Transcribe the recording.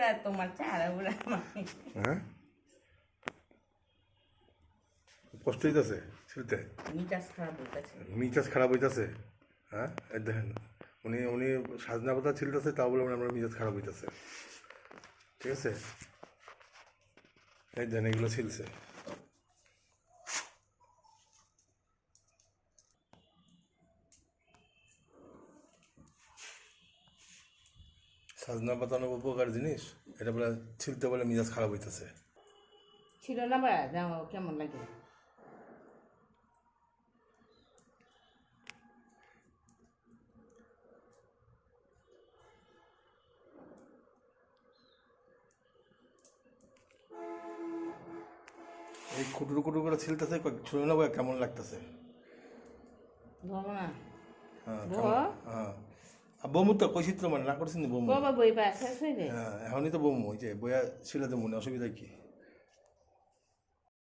পুরা তোমার মানে হ্যাঁ? কষ্ট হইতেছে মিটাস খারাপ হইতেছে। মিজাজ খারাপ হইতেছে? হ্যাঁ? দেখেন উনি উনি সাজনা পাতা ছিলতেছে তা বলে আমার মিজাজ খারাপ হইতেছে। ঠিক আছে? এই দেন এগুলো ছিলছে। সাজনা পাতা অনেক উপকার জিনিস এটা বলে ছিলতে বলে মিজাজ খারাপ হইতেছে। ছিল না বা কেমন লাগে? এই কুটুরু কুটুরু করে ছিলতেছে না কেমন লাগতেছে? হ্যাঁ হ্যাঁ। বমু তো কৈছিত্র মানে না করছেন বমু? বাবা বই পা শেষ হ্যাঁ এখনই তো বমু যে বইয়া ছিল তো মনে অসুবিধা কি?